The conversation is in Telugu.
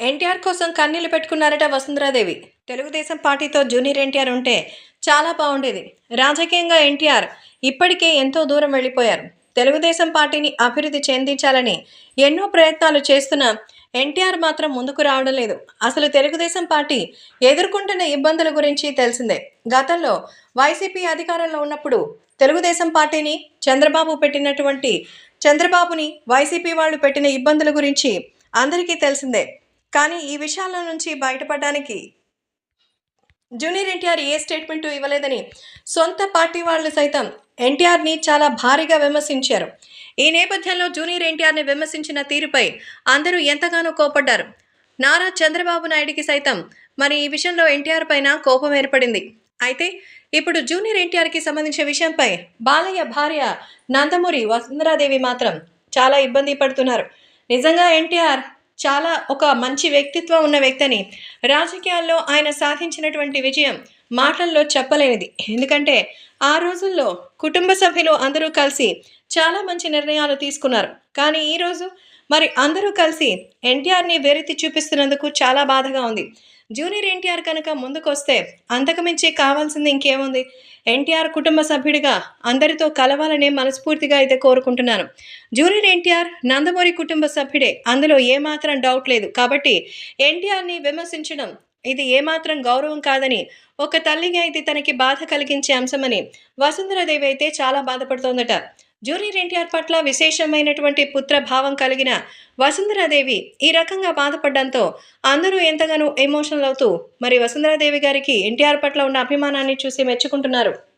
ఎన్టీఆర్ కోసం కన్నీళ్ళు పెట్టుకున్నారట వసుంధరాదేవి. తెలుగుదేశం పార్టీతో జూనియర్ ఎన్టీఆర్ ఉంటే చాలా బాగుండేది రాజకీయంగా ఎన్టీఆర్ ఇప్పటికే ఎంతో దూరం వెళ్ళిపోయారు. తెలుగుదేశం పార్టీని అభివృద్ధి చెందించాలని ఎన్నో ప్రయత్నాలు చేస్తున్న ఎన్టీఆర్ మాత్రం ముందుకు రావడం లేదు. అసలు తెలుగుదేశం పార్టీ ఎదుర్కొంటున్న ఇబ్బందుల గురించి తెలిసిందే. గతంలో వైసీపీ అధికారంలో ఉన్నప్పుడు తెలుగుదేశం పార్టీని చంద్రబాబు పెట్టినటువంటి చంద్రబాబుని వైసీపీ వాళ్ళు పెట్టిన ఇబ్బందుల గురించి అందరికీ తెలిసిందే. కానీ ఈ విషయాల నుంచి బయటపడడానికి జూనియర్ ఎన్టీఆర్ ఏ స్టేట్మెంటు ఇవ్వలేదని సొంత పార్టీ వాళ్ళు సైతం ఎన్టీఆర్ని చాలా భారీగా విమర్శించారు. ఈ నేపథ్యంలో జూనియర్ ఎన్టీఆర్ని విమర్శించిన తీరుపై అందరూ ఎంతగానో కోపడ్డారు. నారా చంద్రబాబు నాయుడికి సైతం మరి ఈ విషయంలో ఎన్టీఆర్ పైన కోపం ఏర్పడింది. అయితే ఇప్పుడు జూనియర్ ఎన్టీఆర్కి సంబంధించిన విషయంపై బాలయ్య భార్య నందమూరి వసుంధరాదేవి మాత్రం చాలా ఇబ్బంది పడుతున్నారు. నిజంగా ఎన్టీఆర్ చాలా ఒక మంచి వ్యక్తిత్వం ఉన్న వ్యక్తిని. రాజకీయాల్లో ఆయన సాధించినటువంటి విజయం మాటల్లో చెప్పలేనిది. ఎందుకంటే ఆ రోజుల్లో కుటుంబ సభ్యులు అందరూ కలిసి చాలా మంచి నిర్ణయాలు తీసుకున్నారు. కానీ ఈరోజు మరి అందరూ కలిసి ఎన్టీఆర్ని వెరితి చూపిస్తున్నందుకు చాలా బాధగా ఉంది. జూనియర్ ఎన్టీఆర్ కనుక ముందుకొస్తే అంతకుమించి కావాల్సింది ఇంకేముంది? ఎన్టీఆర్ కుటుంబ సభ్యుడిగా అందరితో కలవాలనే మనస్ఫూర్తిగా అయితే కోరుకుంటున్నాను. జూనియర్ ఎన్టీఆర్ నందమూరి కుటుంబ సభ్యుడే అందులో ఏమాత్రం డౌట్ లేదు. కాబట్టి ఎన్టీఆర్ని విమర్శించడం ఇది ఏమాత్రం గౌరవం కాదని ఒక తల్లిగా అయితే తనకి బాధ కలిగించే అంశమని వసుంధరాదేవి అయితే చాలా బాధపడుతోందట. జూనియర్ ఎన్టీఆర్ పట్ల విశేషమైనటువంటి పుత్ర భావం కలిగిన వసుంధరాదేవి ఈ రకంగా బాధపడడంతో అందరూ ఎంతగానో ఎమోషనల్ అవుతూ మరి వసుంధరాదేవి గారికి ఎన్టీఆర్ పట్ల ఉన్న అభిమానాన్ని చూసి మెచ్చుకుంటున్నారు.